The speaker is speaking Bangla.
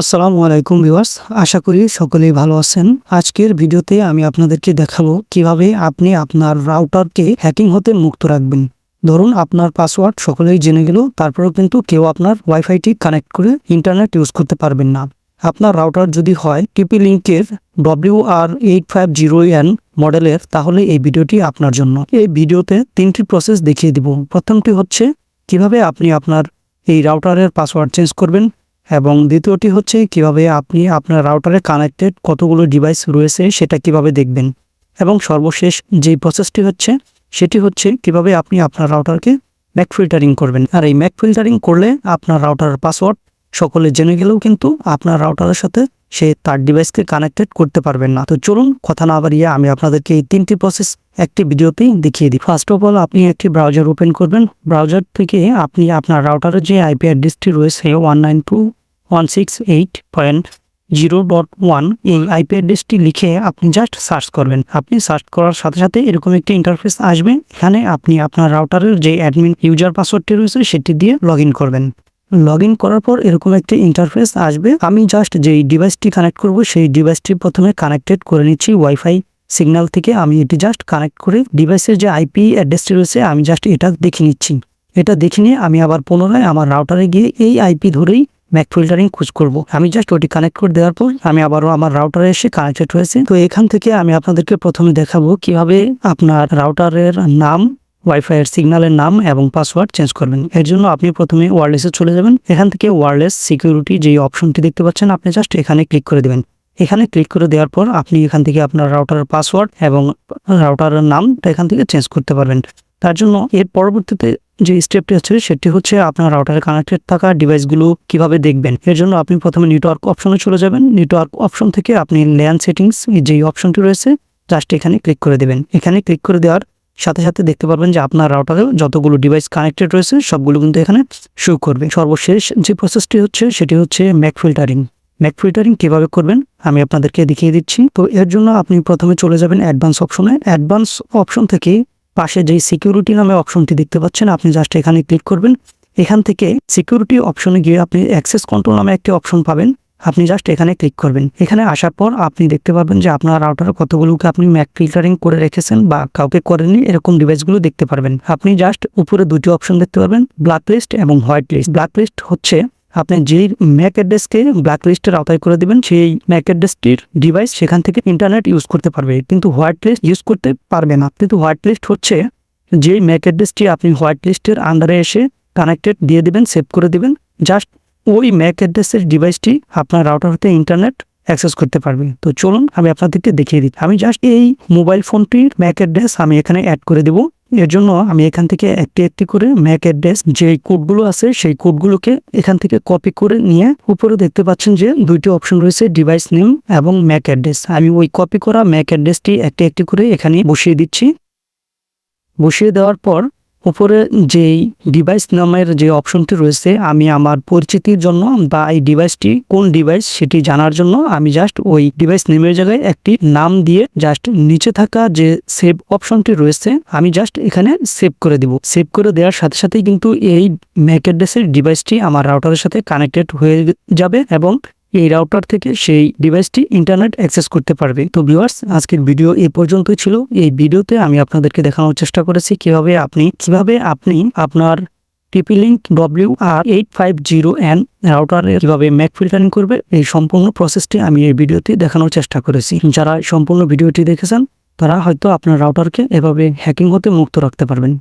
আসসালামু আলাইকুম ভিউয়ার্স, আশা করি সকলেই ভালো আছেন। আজকের ভিডিওতে আমি আপনাদেরকে দেখাবো কীভাবে আপনি আপনার রাউটারকে হ্যাকিং হতে মুক্ত রাখবেন। ধরুন আপনার পাসওয়ার্ড সকলেই জেনে গেল, তারপরেও কিন্তু কেউ আপনার ওয়াইফাইটি কানেক্ট করে ইন্টারনেট ইউজ করতে পারবেন না। আপনার রাউটার যদি হয় টিপি লিঙ্কের W R eight five zero N মডেলের, তাহলে এই ভিডিওটি আপনার জন্য। এই ভিডিওতে তিনটি প্রসেস দেখিয়ে দিব। প্রথমটি হচ্ছে, কীভাবে আপনি আপনার এই রাউটারের পাসওয়ার্ড চেঞ্জ করবেন এবং দ্বিতীয়টি হচ্ছে কীভাবে আপনি আপনার রাউটারে কানেক্টেড কতগুলো ডিভাইস রয়েছে সেটা কীভাবে দেখবেন। এবং সর্বশেষ যেই প্রসেসটি হচ্ছে, সেটি হচ্ছে কীভাবে আপনি আপনার রাউটারকে ম্যাক ফিল্টারিং করবেন। আর এই ম্যাক ফিল্টারিং করলে আপনার রাউটারের পাসওয়ার্ড সকলে জেনে গেলেও কিন্তু আপনার রাউটারের সাথে সে তার ডিভাইসকে কানেক্টেড করতে পারবেন না। তো চলুন কথা না বাড়িয়ে আমি আপনাদেরকে এই তিনটি প্রসেস একটি ভিডিওতেই দেখিয়ে দিই। ফার্স্ট অফ অল আপনি একটি ব্রাউজার ওপেন করবেন। ব্রাউজার থেকে আপনি আপনার রাউটারের যে আইপি অ্যাড্রেসটি রয়েছে one nine two one six eight point zero dot one এই আইপি অ্যাড্রেসটি লিখে আপনি জাস্ট সার্চ করবেন। আপনি সার্চ করার সাথে সাথে এরকম একটি ইন্টারফেস আসবে। এখানে আপনি আপনার রাউটারের যে অ্যাডমিন ইউজার পাসওয়ার্ডটি রয়েছে সেটি দিয়ে লগ করবেন। লগ করার পর এরকম একটি ইন্টারফেস আসবে। আমি জাস্ট যেই ডিভাইসটি কানেক্ট করব, সেই ডিভাইসটি প্রথমে কানেক্টেড করে নিচ্ছি ওয়াইফাই সিগন্যাল থেকে। আমি এটি জাস্ট কানেক্ট করে ডিভাইসের যে আইপি অ্যাড্রেসটি রয়েছে, আমি জাস্ট এটা দেখে নিচ্ছি। এটা দেখে নিয়ে আমি আবার পুনরায় আমার রাউটারে গিয়ে এই আইপি ধরেই ম্যাক ফিল্টারিং খোঁজ করব। আমি জাস্ট ওটি কানেক্ট করে দেওয়ার পর আমি আবারও আমার রাউটারে এসে কানেক্টেড হয়েছে। তো এখান থেকে আমি আপনাদেরকে প্রথমে দেখাবো কীভাবে আপনার রাউটারের নাম ওয়াইফাই এর সিগন্যালের নাম এবং পাসওয়ার্ড চেঞ্জ করবেন। এর জন্য আপনি প্রথমে ওয়ারলেসে চলে যাবেন। এখান থেকে ওয়ারলেস সিকিউরিটি যে অপশনটি দেখতে পাচ্ছেন, আপনি জাস্ট এখানে ক্লিক করে দেবেন। এখানে ক্লিক করে দেওয়ার পর আপনি এখান থেকে আপনার রাউটারের পাসওয়ার্ড এবং রাউটারের নামটা এখান থেকে চেঞ্জ করতে পারবেন। তার জন্য এর পরবর্তীতে যে স্টেপটি আছে সেটি হচ্ছে আপনার রাউটারে কানেক্টেড থাকা ডিভাইসগুলো কীভাবে দেখবেন। এর জন্য আপনি প্রথমে নেটওয়ার্ক অপশনে চলে যাবেন। নেটওয়ার্ক অপশন থেকে আপনি ল্যান সেটিংস যে অপশনটি রয়েছে জাস্ট এখানে ক্লিক করে দেবেন। এখানে ক্লিক করে দেওয়ার সাথে সাথে দেখতে পারবেন যে আপনার রাউটারে যতগুলো ডিভাইস কানেক্টেড রয়েছে, সবগুলো কিন্তু এখানে শো করবে। সর্বশেষ যে প্রসেসটি হচ্ছে, সেটি হচ্ছে ম্যাক ফিল্টারিং। ম্যাক ফিল্টারিং কীভাবে করবেন, আমি আপনাদেরকে দেখিয়ে দিচ্ছি। তো এর জন্য আপনি প্রথমে চলে যাবেন অ্যাডভান্স অপশনে অ্যাডভান্স অপশন থেকে পাশে যেই সিকিউরিটি নামে অপশনটি দেখতে পাচ্ছেন, আপনি জাস্ট এখানে ক্লিক করবেন। এখান থেকে সিকিউরিটি অপশনে গিয়ে আপনি অ্যাক্সেস কন্ট্রোল নামে একটি অপশন পাবেন। আপনি জাস্ট এখানে ক্লিক করবেন। এখানে আসার পর আপনি দেখতে পাবেন যে আপনার রাউটারে কতগুলোকে আপনি ম্যাক ফিল্টারিং করে রেখেছেন বা কাউকে করেননি, এরকম ডিভাইসগুলো দেখতে পারবেন। আপনি জাস্ট উপরে দুটি অপশন দেখতে পারবেন ব্ল্যাক লিস্ট এবং হোয়াইট লিস্ট ব্ল্যাক লিস্ট হচ্ছে আপনি যেই ম্যাক অ্যাড্রেসকে ব্ল্যাক লিস্টের আওতায় করে দেবেন, সেই ম্যাক অ্যাড্রেসটির ডিভাইস সেখান থেকে ইন্টারনেট ইউজ করতে পারবে। কিন্তু হোয়াইট লিস্ট ইউজ করতে পারবে না। কিন্তু হোয়াইট লিস্ট হচ্ছে যে ম্যাক অ্যাড্রেসটি আপনি হোয়াইট লিস্টের আন্ডারে এসে কানেক্টেড দিয়ে দেবেন সেভ করে দেবেন জাস্ট ওই ম্যাক অ্যাড্রেসের ডিভাইসটি আপনার রাউটার হতে ইন্টারনেট অ্যাক্সেস করতে পারবে। তো চলুন আমি আপনাদেরকে দেখিয়ে দিই। আমি জাস্ট এই মোবাইল ফোনটির ম্যাক অ্যাড্রেস আমি এখানে অ্যাড করে দেব। এর জন্য আমি এখান থেকে একটি একটি করে ম্যাক অ্যাড্রেস যে কোডগুলো আছে সেই কোডগুলোকে এখান থেকে কপি করে নিয়ে উপরে দেখতে পাচ্ছেন যে দুইটি অপশন রয়েছে ডিভাইস নেম এবং ম্যাক অ্যাড্রেস আমি ওই কপি করা ম্যাক অ্যাড্রেসটি একটি একটি করে এখানে বসিয়ে দিচ্ছি। বসিয়ে দেওয়ার পর উপরে যেই ডিভাইস নামের যে অপশনটি রয়েছে, আমি আমার পরিচিতির জন্য বা এই ডিভাইসটি কোন ডিভাইস সেটি জানার জন্য আমি জাস্ট ওই ডিভাইস নেমের জায়গায় একটি নাম দিয়ে জাস্ট নিচে থাকা যে সেভ অপশনটি রয়েছে, আমি জাস্ট এখানে সেভ করে দিব। সেভ করে দেওয়ার সাথে সাথেই কিন্তু এই ম্যাক অ্যাড্রেসের ডিভাইসটি আমার রাউটারের সাথে কানেক্টেড হয়ে যাবে এবং এই রাউটার থেকে সেই ডিভাইসটি ইন্টারনেট অ্যাক্সেস করতে পারবে। তো ভিউয়ার্স আজকের ভিডিও এ পর্যন্তই ছিল। এই ভিডিওতে আমি আপনাদেরকে দেখানোর চেষ্টা করেছি কীভাবে আপনি কীভাবে আপনি আপনার TP link W R eight five zero N রাউটারে কীভাবে ম্যাক ফিল্টারিং করবে, এই সম্পূর্ণ প্রসেসটি আমি এই ভিডিওতে দেখানোর চেষ্টা করেছি। যারা সম্পূর্ণ ভিডিওটি দেখেছেন, তারা হয়তো আপনার রাউটারকে এভাবে হ্যাকিং হতে মুক্ত রাখতে পারবেন।